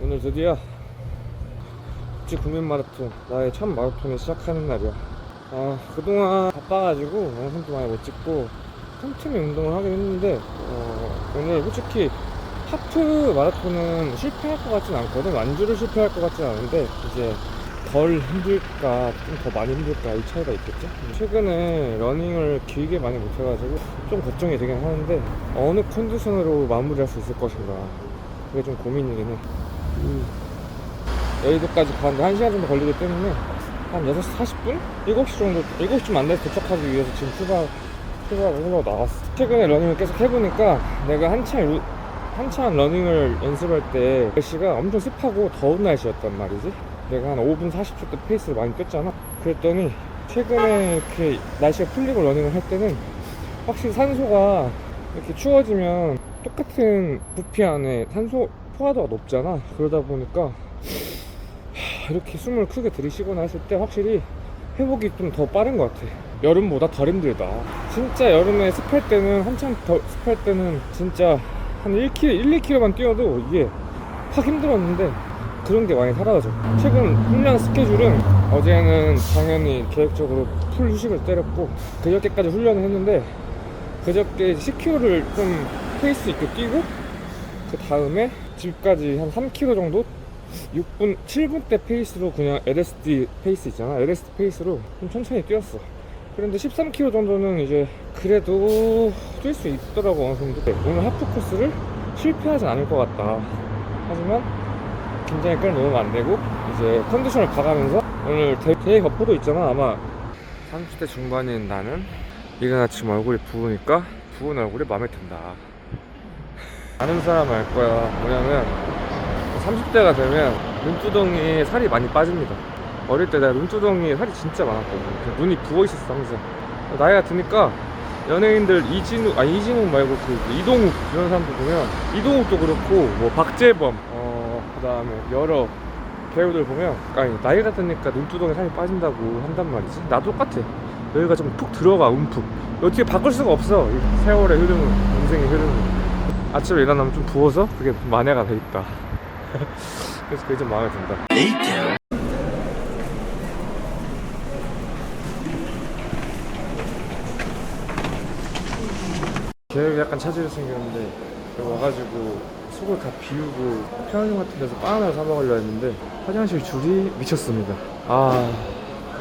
오늘 드디어 국제 국민 마라톤 나의 첫 마라톤을 시작하는 날이야. 아 그동안 바빠가지고 영상도 많이 못 찍고 틈틈이 운동을 하긴 했는데 어, 오늘 솔직히 하프 마라톤은 실패할 것 같진 않거든. 완주를 실패할 것 같진 않은데 이제 덜 힘들까 좀 더 많이 힘들까 이 차이가 있겠죠 최근에 러닝을 길게 많이 못 해가지고 좀 걱정이 되긴 하는데 어느 컨디션으로 마무리할 수 있을 것인가 그게 좀 고민이긴 해. 음, 여의도까지 가는데 1시간 정도 걸리기 때문에 한 6시 40분? 7시 정도 7시 안 돼서 도착하기 위해서 지금 출발 출발을 하려고 나왔어. 최근에 러닝을 계속 해보니까 내가 한참 루- 한참 러닝을 연습할 때 날씨가 엄청 습하고 더운 날씨였단 말이지. 내가 한 5분 40초 때 페이스를 많이 뺐잖아. 그랬더니 최근에 이렇게 날씨가 풀리고 러닝을 할 때는 확실히 산소가 이렇게 추워지면 똑같은 부피 안에 산소 포화도가 높잖아. 그러다 보니까 하, 이렇게 숨을 크게 들이쉬거나 했을 때 확실히 회복이 좀 더 빠른 것 같아. 여름보다 덜 힘들다. 진짜 여름에 습할 때는 한참 더 습할 때는 진짜 한 1km, 1, 2km만 뛰어도 이게 확 힘들었는데 그런 게 많이 사라져. 최근 훈련 스케줄은 어제는 당연히 계획적으로 풀 휴식을 때렸고 그저께까지 훈련을 했는데 그저께 10km를 좀 페이스 있게 뛰고 그 다음에 집까지 한 3km 정도 6분, 7분대 페이스로 그냥 LSD 페이스 있잖아. LSD 페이스로 좀 천천히 뛰었어. 그런데 13km 정도는 이제 그래도 뛸 수 있더라고 어느 정도. 오늘 하프 코스를 실패하진 않을 것 같다. 하지만 긴장이 끌어놓으면 안 되고 이제 컨디션을 봐가면서 오늘 대, 대회 거포도 있잖아 아마 30대 중반인 나는 이가 지금 얼굴이 부으니까 부은 얼굴이 마음에 든다 아는 사람 알 거야. 뭐냐면 30대가 되면 눈두덩이에 살이 많이 빠집니다. 어릴 때 내가 눈두덩이에 살이 진짜 많았거든. 눈이 부어 있었어 항상. 나이가 드니까 연예인들 이진우 아니 이진우 말고 그 이동욱 이런 사람들 보면 이동욱도 그렇고 뭐 박재범 어 그다음에 여러 배우들 보면 아니 나이가 드니까 눈두덩이 살이 빠진다고 한단 말이지. 나도 똑같아. 여기가 좀 푹 들어가 움푹. 어떻게 바꿀 수가 없어 이 세월의 흐름은 인생의 흐름은 아침에 일어나면 좀 부어서 그게 만회가 돼 있다. 그래서 그게 좀 마음에 든다. 계획이 약간 차질이 생겼는데 와가지고 속을 다 비우고 편의점 같은 데서 바나나를 사 먹으려 했는데 화장실 줄이 미쳤습니다. 아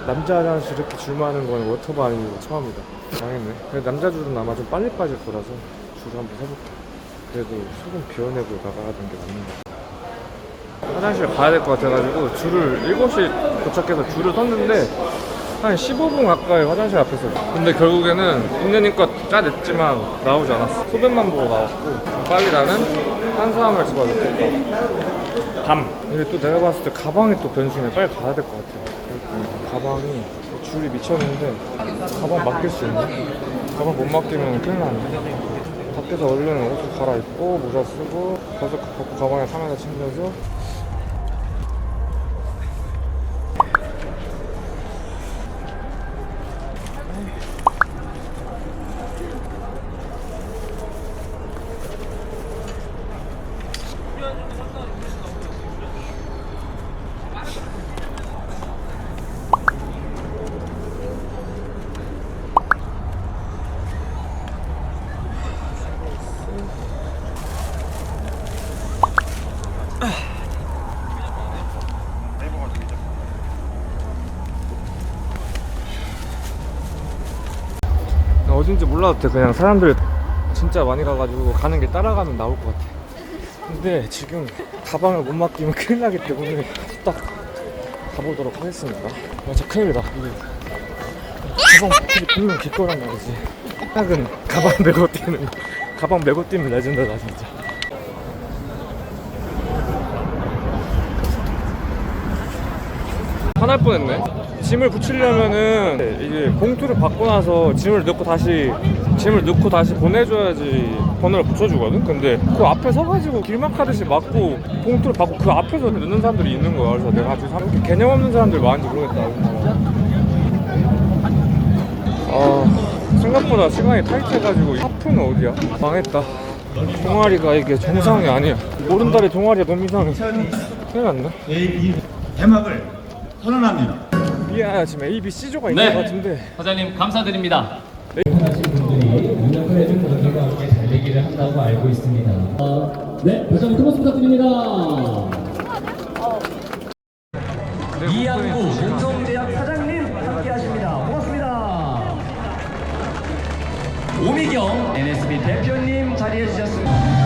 남자 화장실 이렇게 줄 많은 건 워터바 아니고 처음이다. 망했네. 남자 줄은 아마 좀 빨리 빠질 거라서 줄을 한번 사볼게 그래도 속은 비워내고 나가는 게 맞는 것 같아 화장실 가야 될 것 같아가지고 줄을 7시 도착해서 줄을 섰는데 한 15분 가까이 화장실 앞에서 근데 결국에는 있는님껏 짜냈지만 나오지 않았어. 소변만 보고 나왔고 빨리 나는 탄수화물 집어넣겠다 밤 근데 또 내가 봤을 때 가방이 또 변수네. 빨리 가야 될 것 같아 가방이 줄이 미쳤는데 가방 맡길 수 있나? 가방 못 맡기면 큰일 나네 밖에서 얼른 옷을 갈아입고 모자 쓰고 벗어 벗고 가방에 카메라 챙겨서 어딘지 몰라도 돼. 그냥 사람들 진짜 많이 가가지고 가는 길 따라가면 나올 것 같아. 근데 지금 가방을 못 맡기면 큰일 나기 때문에 딱 가보도록 하겠습니다. 진짜 큰일이다. 이게 가방 맡기기 분명 길 거란 말이지. 딱은 가방 메고 뛰는 거. 가방 메고 뛰면 레전드다 진짜. 화날 뻔했네. 짐을 붙이려면은 이게 봉투를 받고 나서 짐을 넣고 다시 짐을 넣고 다시 보내줘야지 번호를 붙여주거든. 근데 그 앞에 서가지고 길막 하듯이 막고 봉투를 받고 그 앞에서 넣는 사람들이 있는 거야. 그래서 내가 아직 이렇게 개념 없는 사람들 많은지 모르겠다. 아 생각보다 시간이 타이트해가지고 하프는 어디야? 망했다. 동아리가 이게 정상이 아니야. 오른다리 동아리가 너무 이상해. 큰일 났네 개막을 선언합니다. 미안 지금 A, B, C조가 네. 있는 것 같은데 사장님 감사드립니다. 하신 분들이 능력을 분들과 함께 달리기를 한다고 알고 있습니다. 어, 네, 다시 한번 큰 박수 부탁드립니다. 이양구 공성대학 사장님 함께하십니다. 고맙습니다. 오미경 NSB 대표님 자리해 주셨습니다.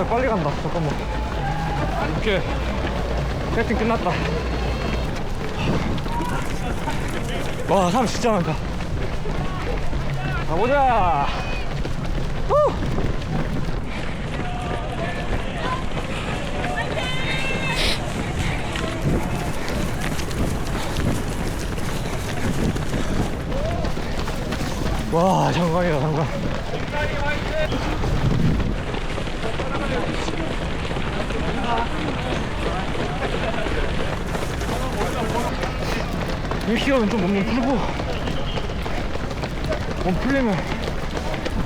와 사람들 빨리 간다? 잠깐만. 오케이. 세팅 끝났다. 와 사람 진짜 많다. 가보자. 후! 와 장관이다 장관 이 시간은 좀몸 풀고 몸 풀리면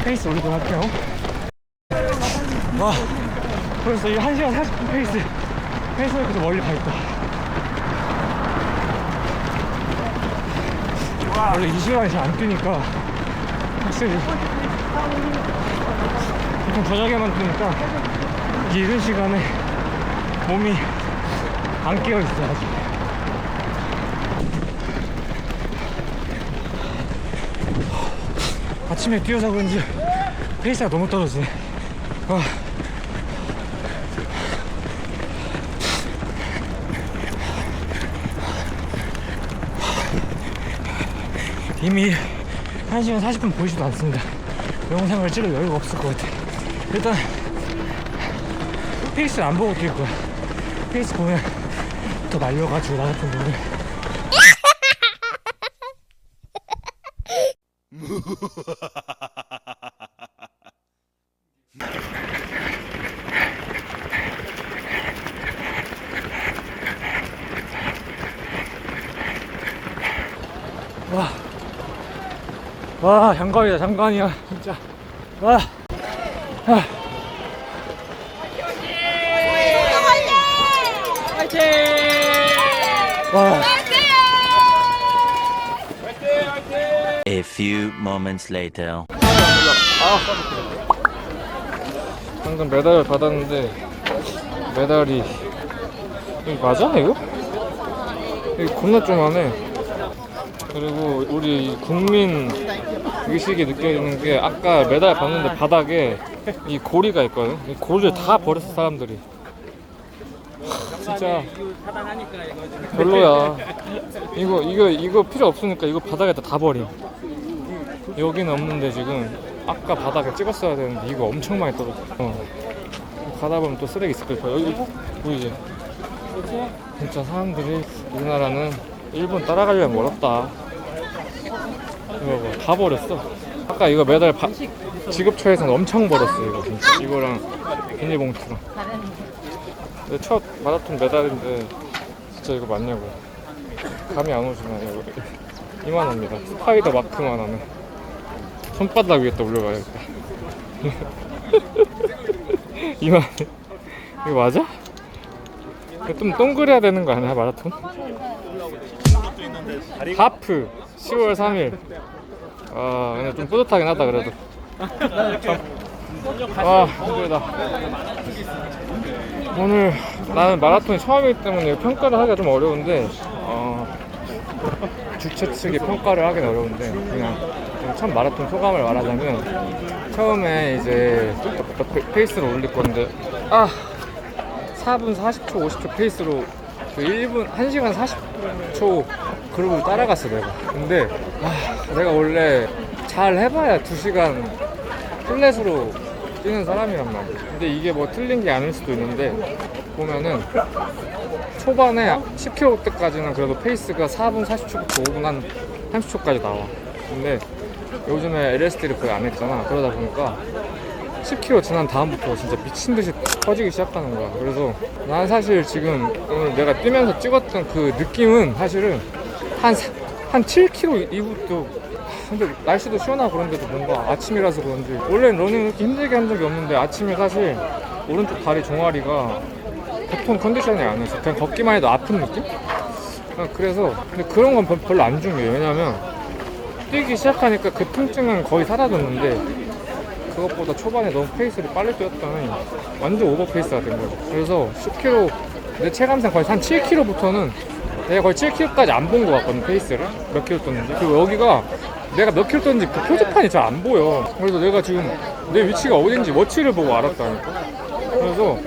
페이스 올리도록 할게요. 와. 벌써 이 1시간 40분 페이스 페이스 이렇게 멀리 가있다. 원래 이 시간에 잘 안 뛰니까 확실히 보통 저녁에만 뛰니까 이 이른 시간에 몸이 안 깨어 있어 아직. 아침에 뛰어서 그런지 페이스가 너무 떨어지네. 와. 이미 1시간 40분 보이지도 않습니다. 영상을 찍을 여유가 없을 것 같아. 일단 페이스를 안 보고 뛸 거야 페이스 보면 더 말려가지고 나 같은 경우는 와. 와, 장관이다, 장관이야, 진짜. 와. 아. 와. A few moments later. 방금 메달을 받았는데 메달이 이거 맞아 이거? 이거 겁나 좀하네 그리고 우리 국민 의식이 느껴지는 게 아까 메달 받는데 바닥에 이 고리가 있거든 이 고리를 다 버렸어 사람들이 하, 진짜 별로야 이거 이거 이거 필요 없으니까 이거 바닥에다 다 버림 여기는 없는데 지금 아까 바닥에 찍었어야 되는데 이거 엄청 많이 떨어져. 어. 가다 보면 또 쓰레기 있을 거야. 여기 보이지? 진짜 사람들이 우리나라는 일본 따라가려면 멀었다. 이거 봐, 다 버렸어. 아까 이거 매달 바, 지급처에서는 엄청 벌었어 이거 진짜. 이거랑 비닐봉투랑. 내첫 마라톤 메달인데 진짜 이거 맞냐고. 감이 안 오지만 이거 이만합니다. 스파이더 마크만 하네. 손바닥 위에다 올려봐야겠다. 이만 이거 맞아? 좀 동그래야 되는 거 아니야 마라톤? 하프 10월 3일. 아 근데 좀 뿌듯하긴 하다 그래도. 아 힘들다. 오늘 나는 마라톤이 처음이기 때문에 평가를 하기가 좀 어려운데 어, 주최 측이 평가를 하긴 어려운데 그냥 첫 마라톤 소감을 말하자면 처음에 이제 페- 페이스를 올릴 건데 아 4분 40초 50초 페이스로 그 1분 1시간 40초 그룹을 따라갔어 내가 근데 아 내가 원래 잘 해봐야 2시간 플랫으로 뛰는 사람이란 말이야 근데 이게 뭐 틀린 게 아닐 수도 있는데 보면은 초반에 10km 때까지는 그래도 페이스가 4분 40초부터 5분 한 30초까지 나와. 근데 요즘에 LSD를 거의 안 했잖아. 그러다 보니까 10km 지난 다음부터 진짜 미친 듯이 터지기 시작하는 거야. 그래서 난 사실 지금 오늘 내가 뛰면서 찍었던 그 느낌은 사실은 한, 사- 한 7km 이후부터 근데 날씨도 시원하고 그런데도 뭔가 아침이라서 그런지 원래는 러닝 이렇게 힘들게 한 적이 없는데 아침에 사실 오른쪽 다리 종아리가 보통 컨디션이 아니었어 그냥 걷기만 해도 아픈 느낌? 그냥 그래서 근데 그런 건 별- 별로 안 중요해 왜냐면 뛰기 시작하니까 그 통증은 거의 사라졌는데 그것보다 초반에 너무 페이스를 빨리 뛰었더니 완전 오버 페이스가 된 거죠. 그래서 10km 내 체감상 거의 한 7km부터는 내가 거의 7km까지 안 본 것 같거든 페이스를 몇 킬로 떴는지 그리고 여기가 내가 몇 킬로 떴는지 그 표지판이 잘 안 보여. 그래서 내가 지금 내 위치가 어딘지 워치를 보고 알았다니까. 그래서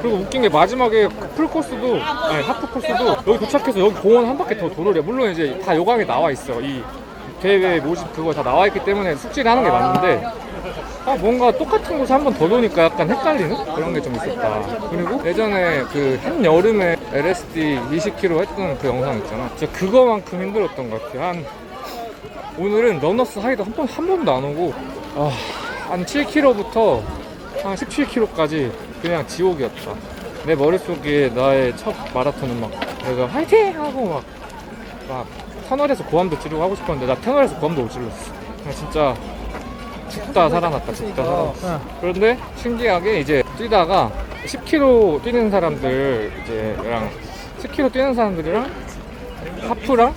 그리고 웃긴 게 마지막에 그 풀코스도 아니 하프 코스도 여기 도착해서 여기 공원 한 바퀴 더 도로래. 물론 이제 다 요강에 나와 있어. 이 대회 모집 그거 다 나와 있기 때문에 숙지를 하는 게 맞는데 아 뭔가 똑같은 곳에 한 번 더 도니까 약간 헷갈리는 그런 게 좀 있었다. 그리고 예전에 그 한여름에 LSD 20km 했던 그 영상 있잖아. 진짜 그거만큼 힘들었던 것 같아. 한 오늘은 러너스 하이도 한 번 한 번도 안 오고 아, 한 7km부터 한 17km까지 그냥 지옥이었다. 내 머릿속에 나의 첫 마라톤은 막 내가 화이팅 하고 막, 막 터널에서 고함도 지르고 하고 싶었는데 나 터널에서 고함도 못 질렀어. 그냥 진짜 죽다 살아났다 죽다 살아났어. 그런데 신기하게 이제 뛰다가 10km 뛰는 사람들 이제랑 10km 뛰는 사람들이랑 하프랑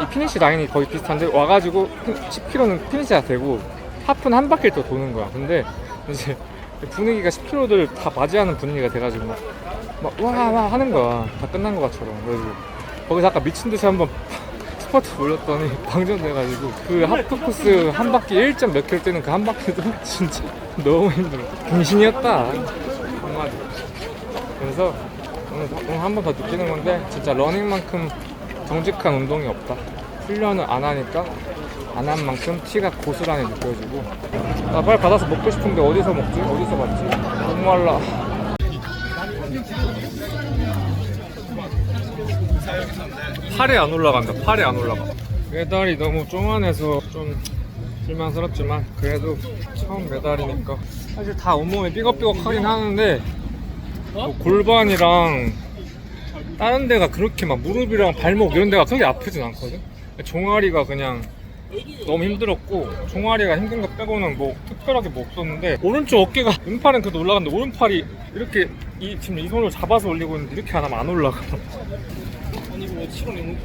이 피니시 라인이 거의 비슷한데 와가지고 10km는 피니시가 되고 하프는 한 바퀴를 더 도는 거야. 근데 이제 분위기가 10km들 다 맞이하는 분위기가 돼가지고 막와와 하는 거야. 다 끝난 것처럼. 그래서 거기서 아까 미친 듯이 한번 스퍼트 올렸더니 방전돼가지고 그 하프 코스 한 바퀴 1점 몇 킬로 뛰는 그 한 바퀴도 진짜 너무 힘들어. 갱신이었다. 한마디. 그래서 오늘 한 번 더 느끼는 건데 진짜 러닝만큼 정직한 운동이 없다. 훈련을 안 하니까 안 한 만큼 티가 고스란히 느껴지고 나 빨리 받아서 먹고 싶은데 어디서 먹지? 어디서 받지? 너무 말라. 팔이 안 올라간다. 팔이 안 올라가. 메달이 너무 쪼만해서 좀 실망스럽지만 그래도 처음 메달이니까 사실 다 온몸에 삐걱삐걱하긴 하는데 뭐 골반이랑 다른 데가 그렇게 막 무릎이랑 발목 이런 데가 크게 아프진 않거든. 종아리가 그냥 너무 힘들었고 종아리가 힘든 거 빼고는 뭐 특별하게 뭐 없었는데 오른쪽 어깨가 왼팔은 그래도 올라갔는데 오른팔이 이렇게 이 지금 이 손으로 잡아서 올리고 있는데 이렇게 안 하면 안 올라가. 아니 이거 왜 치료 못